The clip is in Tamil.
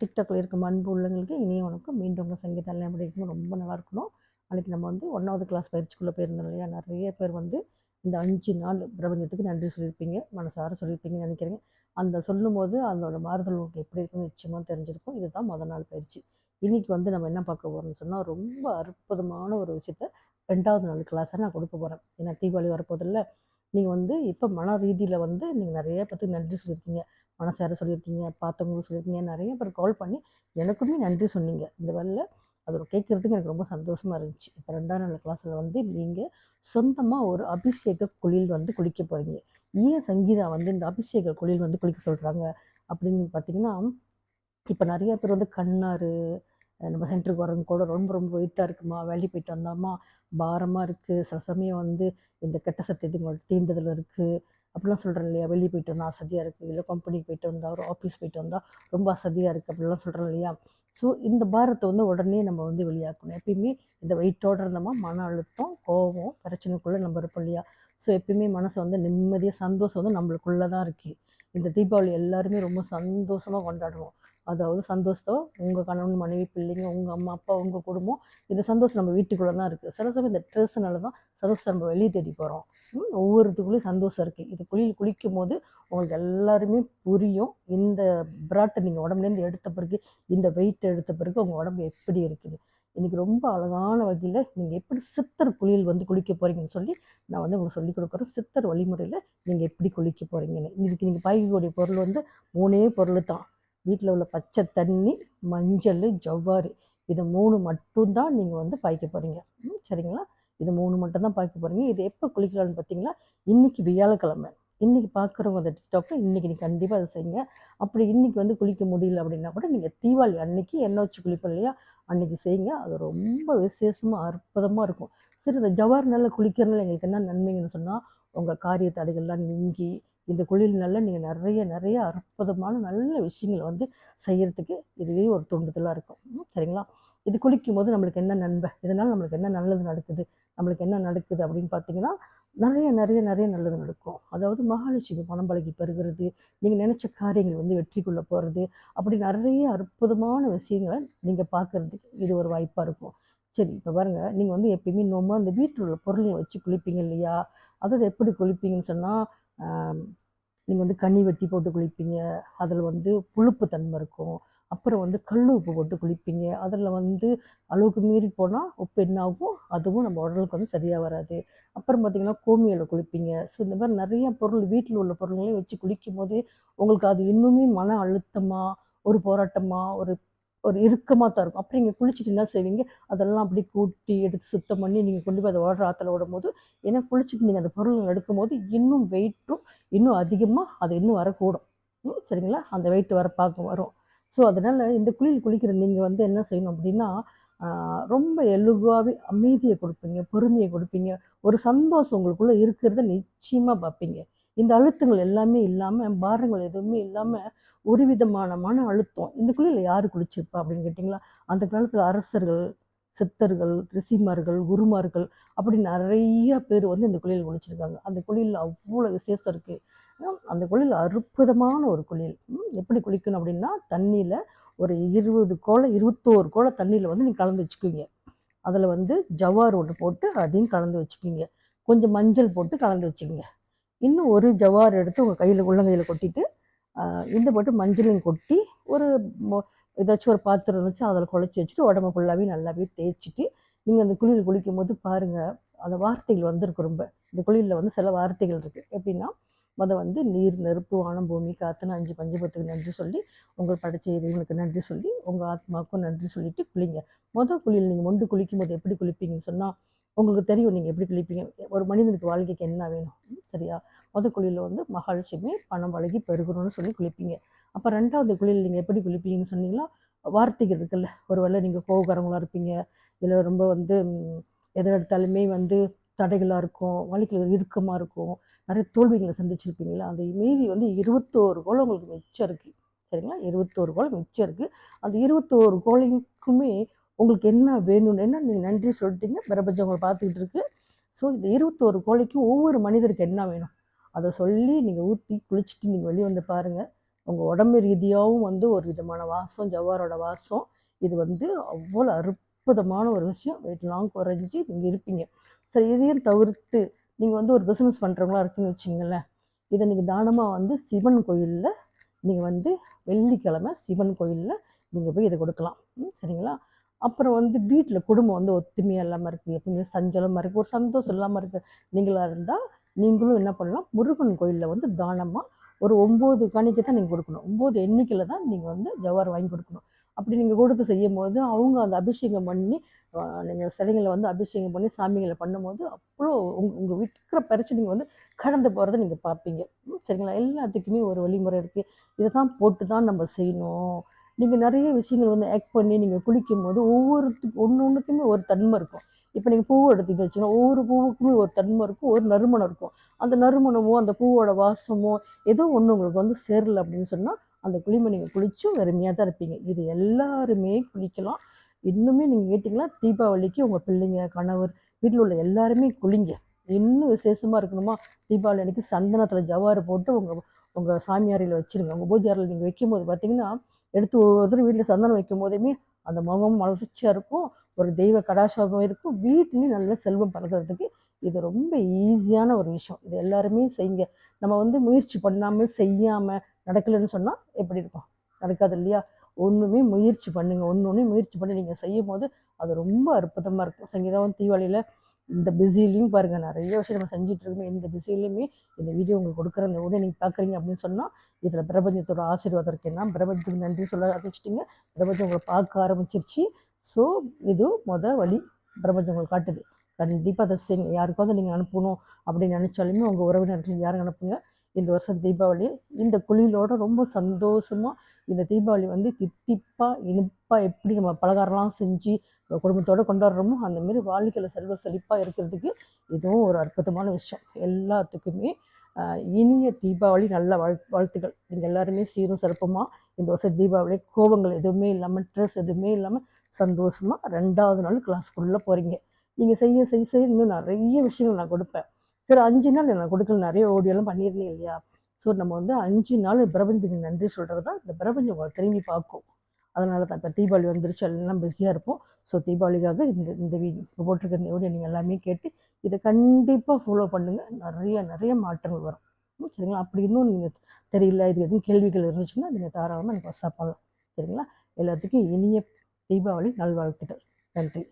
டிக்டாக்ல இருக்கும் அன்பு உள்ளவங்களுக்கு இனிய உனக்கு மீண்டும் உங்கள் சங்கீதா எப்படி ரொம்ப நல்லா இருக்கணும். அன்றைக்கி நம்ம வந்து ஒன்றாவது கிளாஸ் பயிற்சிக்குள்ளே போயிருந்தோம் இல்லையா? நிறைய பேர் வந்து இந்த அஞ்சு நாள் பிரபஞ்சத்துக்கு நன்றி சொல்லியிருப்பீங்க. மனசார சொல்லியிருப்பீங்கன்னு நினைக்கிறேங்க. அந்த சொல்லும்போது அதோட மாறுதல் உங்களுக்கு எப்படி இருக்குன்னு நிச்சயமாக தெரிஞ்சிருக்கும். இதுதான் முதல் நாள் பயிற்சி. இன்றைக்கி வந்து நம்ம என்ன பார்க்க போகிறோம்னு சொன்னால் ரொம்ப அற்புதமான ஒரு விஷயத்த ரெண்டாவது நாள் கிளாஸை நான் கொடுக்க போகிறேன் ஏன்னா தீபாவளி வரப்போதில்ல நீங்கள் வந்து இப்போ மன ரீதியில் வந்து நீங்கள் நிறைய பேத்துக்கு நன்றி சொல்லியிருக்கீங்க. மனசார சொல்லியிருக்கீங்க பார்த்தவங்களும் சொல்லியிருக்கீங்க நிறைய பேர் கால் பண்ணி எனக்குமே நன்றி சொன்னீங்க. இந்த வேலையில் அது கேட்குறதுக்கு எனக்கு ரொம்ப சந்தோஷமாக இருந்துச்சு. இப்போ ரெண்டாம் நாள் கிளாஸில் வந்து நீங்கள் சொந்தமாக ஒரு அபிஷேக குளியல் வந்து குளிக்க போகிறீங்க ஏன் சங்கீதா வந்து இந்த அபிஷேக குளியல் வந்து குளிக்க சொல்கிறாங்க அப்படின்னு பார்த்தீங்கன்னா இப்போ நிறைய பேர் வந்து கண்ணாறு நம்ம சென்டருக்கு வரவங்க கூட ரொம்ப ரொம்ப வெயிட்டாக இருக்குமா? வேலைக்கு போயிட்டு வந்தாமா? பாரமாக இருக்குது சில சமயம் வந்து இந்த கெட்ட சத்தியத்தை உங்களோட தீண்டுதல் இருக்குது அப்படிலாம் சொல்கிறேன் இல்லையா? வெளியே போயிட்டு வந்தால் அசதியாக இருக்குது இல்லை கம்பெனிக்கு போயிட்டு வந்தால் ஒரு ஆஃபீஸ் போயிட்டு வந்தால் ரொம்ப அசதியாக இருக்குது அப்படிலாம் சொல்கிறேன் இல்லையா? ஸோ இந்த பாரத்தை வந்து உடனே நம்ம வந்து வெளியாக்கணும். எப்பயுமே இந்த வெயிட்டோடு இருந்தோமா? மன அழுத்தம் கோபம் பிரச்சனைக்குள்ளே நம்ம இருப்போம் இல்லையா? ஸோ எப்பயுமே மனசு வந்து நிம்மதியாக சந்தோஷம் வந்து நம்மளுக்குள்ளே தான் இருக்குது இந்த தீபாவளி எல்லாருமே ரொம்ப சந்தோஷமாக கொண்டாடுவோம் அதாவது சந்தோஷம் உங்கள் கணவன் மனைவி பிள்ளைங்க உங்கள் அம்மா அப்பா உங்கள் குடும்பம் இந்த சந்தோஷம் நம்ம வீட்டுக்குள்ளே தான் இருக்குது சில சமயம் இந்த ட்ரெஸ்ஸுனால தான் சந்தோஷம் நம்ம வெளியே தேடி போகிறோம் ஒவ்வொருத்துக்குள்ளேயும் சந்தோஷம் இருக்குது இது குளியில் குளிக்கும் போது உங்களுக்கு எல்லாருமே புரியும் இந்த பிராட்டை நீங்கள் உடம்புலேருந்து எடுத்த பிறகு இந்த வெயிட் எடுத்த பிறகு உங்கள் உடம்பு எப்படி இருக்குது. இன்றைக்கி ரொம்ப அழகான வகையில் நீங்கள் எப்படி சித்தர் குளியல் வந்து குளிக்க போகிறீங்கன்னு சொல்லி நான் வந்து உங்களுக்கு சொல்லிக் கொடுக்குறேன். சித்தர் வழிமுறையில் நீங்கள் எப்படி குளிக்க போகிறீங்கன்னு இதுக்கு நீங்கள் பாய்க்கக்கூடிய பொருள் வந்து மூணே பொருள் தான். வீட்டில் உள்ள பச்சை தண்ணி மஞ்சள் ஜவ்வாறு இது மூணு மட்டும்தான் நீங்கள் வந்து பாய்க்க போகிறீங்க ம், சரிங்களா? இது மூணு மட்டும்தான் பாய்க்க போகிறீங்க இது எப்போ குளிக்கலாம்னு பார்த்தீங்களா இன்றைக்கி வியாழக்கிழமை. இன்றைக்கி பார்க்குறவங்க அந்த டிக்டாக்கை இன்றைக்கி நீங்கள் கண்டிப்பாக அதை செய்யுங்க. அப்படி இன்றைக்கி வந்து குளிக்க முடியல அப்படின்னா கூட நீங்கள் தீபாவளி அன்னைக்கு எண்ணெய் வச்சு குளிப்போம் இல்லையா? அன்றைக்கி செய்யுங்க. அது ரொம்ப விசேஷமாக அற்புதமாக இருக்கும். சரி இந்த ஜவார் நல்லா குளிக்கிறதுனால எங்களுக்கு என்ன நன்மைங்கன்னு சொன்னால் உங்கள் காரிய தடைகள்லாம் நீங்கி இந்த குளியல்னால நீங்கள் நிறைய நிறைய அற்புதமான நல்ல விஷயங்களை வந்து செய்யறதுக்கு இதுவே ஒரு தூண்டுதலாக இருக்கும். ம், சரிங்களா? இது குளிக்கும் போது நம்மளுக்கு என்ன நன்மை இதனால் நம்மளுக்கு என்ன நல்லது நடக்குது நம்மளுக்கு என்ன நடக்குது அப்படின்னு பார்த்தீங்கன்னா நிறைய நிறைய நிறைய நல்லது நடக்கும். அதாவது மகாலட்சுமி பணம் பழகி பெறுகிறது. நீங்கள் நினச்ச காரியங்கள் வந்து வெற்றிக்குள்ளே போகிறது அப்படி நிறைய அற்புதமான விஷயங்களை நீங்கள் பார்க்குறதுக்கு இது ஒரு வாய்ப்பாக இருக்கும். சரி இப்போ பாருங்கள் நீங்கள் வந்து எப்பயுமே நோம்பு அந்த வீட்டில் உள்ள பொருளையும் வச்சு குளிப்பீங்க இல்லையா? அதாவது எப்படி குளிப்பீங்கன்னு சொன்னால் நீங்கள் வந்து கண்ணி வெட்டி போட்டு குளிப்பீங்க. அதில் வந்து புழுப்பு தன்மை இருக்கும். அப்புறம் வந்து கல் உப்பு போட்டு குளிப்பீங்க. அதில் வந்து அளவுக்கு மீறி போனால் உப்பு என்ன ஆகும் அதுவும் நம்ம உடலுக்கு வந்து சரியாக வராது. அப்புறம் பார்த்தீங்கன்னா கோமியில் குளிப்பீங்க. ஸோ இந்த மாதிரி நிறைய பொருள் வீட்டில் உள்ள பொருள்களையும் வச்சு குளிக்கும் போது உங்களுக்கு அது இன்னுமே மன அழுத்தமாக ஒரு போராட்டமாக ஒரு ஒரு இறுக்கமாக தான் இருக்கும். அப்புறம் நீங்கள் குளிச்சுட்டு என்ன செய்வீங்க? அதெல்லாம் அப்படி கூட்டி எடுத்து சுத்தம் பண்ணி நீங்கள் கொண்டு போய் அதை ஓடுற ஆற்றுல விடும் போது ஏன்னா குளிச்சுட்டு நீங்கள் அந்த பொருள் எடுக்கும் போது இன்னும் வெயிட்டும் இன்னும் அதிகமாக அது இன்னும் வரக்கூடும். சரிங்களா? அந்த வெயிட் வர பார்க்க வரும். ஸோ அதனால் இந்த குளியல் குளிக்கிற நீங்கள் வந்து என்ன செய்யணும் அப்படின்னா ரொம்ப எழுகாவே அமைதியை கொடுப்பீங்க பொறுமையை கொடுப்பீங்க. ஒரு சந்தோஷம் உங்களுக்குள்ளே இருக்கிறத நிச்சயமாக பார்ப்பீங்க. இந்த அழுத்தங்கள் எல்லாமே இல்லாமல் பாரங்கள் எதுவுமே இல்லாமல் ஒரு விதமான மன அழுத்தம். இந்த குளியில் யார் குளிச்சிருப்பா அப்படின்னு கேட்டிங்களா? அந்த காலத்தில் அரசர்கள் சித்தர்கள் ரிஷிமார்கள் குருமார்கள் அப்படி நிறைய பேர் வந்து இந்த குளியல் குளிச்சிருக்காங்க. அந்த குளியலில் அவ்வளோ விசேஷம் இருக்குது அந்த குளியல் அற்புதமான ஒரு குளியல் எப்படி குளிக்கணும் அப்படின்னா தண்ணியில் ஒரு இருபது கோலை இருபத்தோரு கோலை தண்ணியில் வந்து நீங்கள் கலந்து வச்சுக்குவீங்க. அதில் வந்து ஜவ்வார் ஒன்று போட்டு அதையும் கலந்து வச்சுக்குங்க கொஞ்சம் மஞ்சள் போட்டு கலந்து வச்சுக்கோங்க. இன்னும் ஒரு ஜவ்வார் எடுத்து உங்கள் கையில் உள்ளங்கையில் கொட்டிட்டு இந்த போட்டு மஞ்சளையும் கொட்டி ஒரு ஏதாச்சும் ஒரு பாத்திரம் இருந்துச்சு அதில் குழச்சி வச்சுட்டு உடம்பு ஃபுல்லாகவே நல்லாவே தேய்ச்சிட்டு நீங்கள் அந்த குளியல் குளிக்கும் போது பாருங்கள் அந்த வார்த்தைகள் வந்திருக்கு ரொம்ப. இந்த குளியலில் வந்து சில வார்த்தைகள் இருக்குது எப்படின்னா முத வந்து நீர் நெருப்பு வானம் பூமி காத்துன்னு அஞ்சு பஞ்சபத்துக்கு நன்றி சொல்லி உங்கள் படைச்ச இறைவனுக்கு நன்றி சொல்லி உங்கள் ஆத்மாவுக்கும் நன்றி சொல்லிட்டு குளிங்க. மொதல் குளியல் நீங்கள் மொண்டு குளிக்கும் போது எப்படி குளிப்பீங்கன்னு சொன்னால் உங்களுக்கு தெரியும் நீங்கள் எப்படி குளிப்பீங்க. ஒரு மனிதனுக்கு வாழ்க்கைக்கு என்ன வேணும் சரியா? மொதல் குளியலில் வந்து மகாலட்சுமி பணம் வழங்கி பெருகணும்னு சொல்லி குளிப்பீங்க. அப்போ ரெண்டாவது குளியல் நீங்கள் எப்படி குளிப்பீங்கன்னு சொன்னீங்கன்னா வார்த்தைகள் இருக்குல்ல. ஒரு வேளை நீங்கள் கோவக்காரங்களாக இருப்பீங்க இதில் ரொம்ப வந்து எதை எடுத்தாலுமே வந்து தடைகளாக இருக்கும் வாழ்க்கையில் இறுக்கமாக இருக்கும் நிறைய தோல்விகளை சந்திச்சிருப்பீங்களா அந்த மீதி வந்து இருபத்தோரு கோலம் உங்களுக்கு மிச்சம் இருக்குது சரிங்களா? இருபத்தோரு கோலம் மிச்சம் இருக்குது அந்த இருபத்தோரு கோலைக்குமே உங்களுக்கு என்ன வேணும்னு என்ன நீங்கள் நன்றி சொல்லிட்டீங்க பிரபஞ்சம் உங்களை பார்த்துக்கிட்டு இருக்கு. ஸோ இந்த இருபத்தோரு கோழிக்கும் ஒவ்வொரு மனிதருக்கு என்ன வேணும்? அதை சொல்லி நீங்கள் ஊற்றி குளிச்சுட்டு நீங்கள் வெளியே வந்து பாருங்கள் உங்கள் உடம்பு ரீதியாகவும் வந்து ஒரு விதமான வாசம் ஜவ்வாரோட வாசம். இது வந்து அவ்வளோ அற்புதமான ஒரு விஷயம். வெயிட் லாங் குறைஞ்சி நீங்கள் இருப்பீங்க. சரி இதையும் தவிர்த்து நீங்கள் வந்து ஒரு பிஸ்னஸ் பண்ணுறவங்களா இருக்குன்னு வச்சிங்களேன் இதை நீங்கள் தானமாக வந்து சிவன் கோயிலில் நீங்கள் வந்து வெள்ளிக்கிழமை சிவன் கோயிலில் நீங்கள் போய் இதை கொடுக்கலாம். ம், சரிங்களா? அப்புறம் வந்து வீட்டில் குடும்பம் வந்து ஒத்துமையாக இல்லாமல் இருக்குது எப்பவுமே சஞ்சலமாக இருக்குது ஒரு சந்தோஷம் இல்லாமல் இருக்குது நீங்களாக இருந்தால் நீங்களும் என்ன பண்ணலாம்? முருகன் கோயிலில் வந்து தானமாக ஒரு ஒம்பது கணிக்கு தான் நீங்கள் கொடுக்கணும். ஒம்பது எண்ணிக்கையில் தான் நீங்கள் வந்து ஜவ்வாறு வாங்கி கொடுக்கணும். அப்படி நீங்கள் கொடுத்து செய்யும் போது அவங்க அந்த அபிஷேகம் பண்ணி நீங்கள் சிலைங்களை வந்து அபிஷேகம் பண்ணி சாமிகளை பண்ணும்போது அவ்வளோ உங்கள் உங்கள் இருக்கிற பிரச்சனைங்க வந்து கடந்து போகிறத நீங்கள் பார்ப்பீங்க. சரிங்களா? எல்லாத்துக்குமே ஒரு வழிமுறை இருக்குது இதை தான் போட்டு தான் நம்ம செய்யணும். நீங்கள் நிறைய விஷயங்கள் வந்து ஆக்ட் பண்ணி நீங்கள் குளிக்கும் போது ஒவ்வொருத்துக்கு ஒன்று ஒன்றுக்குமே ஒரு தன்மை இருக்கும். இப்போ நீங்கள் பூவை எடுத்துக்கிட்டு வச்சுன்னா ஒவ்வொரு பூவுக்குமே ஒரு தன்மை இருக்கும் ஒரு நறுமணம் இருக்கும். அந்த நறுமணமோ அந்த பூவோட வாசமோ ஏதோ ஒன்று உங்களுக்கு வந்து சேரல அப்படின்னு சொன்னால் அந்த குளிமை நீங்கள் குளிச்சும் வெறுமையாக தான் இருப்பீங்க. இது எல்லாருமே குளிக்கலாம். இன்னுமே நீங்கள் கேட்டிங்கன்னா தீபாவளிக்கு உங்கள் பிள்ளைங்க கணவர் வீட்டில் உள்ள எல்லாருமே குளிங்க. இன்னும் விசேஷமாக இருக்கணுமா? தீபாவளி அன்றைக்கி சந்தனத்தில் ஜவ்வாறு போட்டு உங்கள் உங்கள் சாமியாரியில் வச்சுருங்க. உங்கள் பூஜை அறையில் நீங்கள் வைக்கும்போது பார்த்தீங்கன்னா எடுத்து ஒவ்வொருத்தரும் வீட்டில் சந்தனம் வைக்கும் போதுமே அந்த முகம் மலர்ச்சியாக இருக்கும். ஒரு தெய்வ கடாசாபம் இருக்கும். வீட்லேயும் நல்ல செல்வம் பறக்கிறதுக்கு இது ரொம்ப ஈஸியான ஒரு விஷயம். இது எல்லாருமே செய்யுங்க. நம்ம வந்து முயற்சி பண்ணாமல் செய்யாமல் நடக்கலைன்னு சொன்னால் எப்படி இருக்கும் நடக்காது இல்லையா? ஒன்றுமே முயற்சி பண்ணுங்கள் ஒன்று ஒன்று முயற்சி பண்ணி நீங்கள் செய்யும் போது அது ரொம்ப அற்புதமாக இருக்கும். சங்கீதம் தீபாவளியில் இந்த பிஸிலையும் பாருங்கள் நிறைய விஷயம் நம்ம செஞ்சுட்டு இருக்கோம். இந்த பிஸிலையுமே இந்த வீடியோ உங்களுக்கு கொடுக்குற அந்த உடனே நீங்கள் பார்க்குறீங்க அப்படின்னு சொன்னால் இதில் பிரபஞ்சத்தோட ஆசீர்வாதம் இருக்குன்னா பிரபஞ்சத்துக்கு நன்றி சொல்ல ஆரம்பிச்சிட்டிங்க. பிரபஞ்சம் உங்களை பார்க்க ஆரம்பிச்சிருச்சு. ஸோ இது மொத வழி பிரபஞ்சம் உங்களுக்கு காட்டுது. கண்டிப்பாக அதை செய்யுங்க. யாருக்காவது நீங்கள் அனுப்பணும் அப்படின்னு நினச்சாலுமே உங்கள் உறவினர்கள் யாரும் அனுப்புங்க? இந்த வருஷம் தீபாவளி. இந்த குளியலோட ரொம்ப சந்தோஷமாக இந்த தீபாவளி வந்து தித்திப்பாக இனிப்பாக எப்படி நம்ம பலகாரம்லாம் செஞ்சு குடும்பத்தோடு கொண்டாடுறோமோ அந்த மாதிரி வாழ்க்கையில் செல்வ செழிப்பாக இருக்கிறதுக்கு இதுவும் ஒரு அற்புதமான விஷயம். எல்லாத்துக்குமே இனிய தீபாவளி நல்ல வாழ் வாழ்த்துக்கள். நீங்கள் எல்லாருமே சீரும் சிறப்புமாக இந்த வருஷம் தீபாவளி கோபங்கள் எதுவுமே இல்லாமல் ட்ரெஸ் எதுவுமே இல்லாமல் சந்தோஷமாக ரெண்டாவது நாள் கிளாஸ்க்குள்ளே போகிறீங்க நீங்கள் செய்ய செய்ய செய்ய இன்னும் நிறைய விஷயங்கள் நான் கொடுப்பேன். சரி அஞ்சு நாள் நான் கொடுக்கல. நிறைய ஓடியெல்லாம் பண்ணியிருந்தேன் இல்லையா? ஸோ நம்ம வந்து அஞ்சு நாள் பிரபஞ்சத்துக்கு நன்றி சொல்கிறது தான் இந்த பிரபஞ்சம் உங்களை திரும்பி பார்க்கும். அதனால தான் இப்போ தீபாவளி வந்துருச்சு எல்லாம் பிஸியாக இருப்போம். ஸோ தீபாவளிக்காக இந்த இந்த வீடியோ போட்டிருக்க இந்த வீடியோ நீங்கள் எல்லாமே கேட்டு இதை கண்டிப்பாக ஃபாலோ பண்ணுங்கள் நிறைய நிறைய மாற்றங்கள் வரும். ம், சரிங்களா? அப்படி இன்னும் நீங்கள் தெரியல இது எதுவும் கேள்விகள் இருந்துச்சுன்னா நீங்கள் தாராளமாக எனக்கு வாட்ஸ்அப் பண்ணலாம். சரிங்களா? எல்லாத்துக்கும் இனிய தீபாவளி நல்வாழ்த்துக்கள். நன்றி.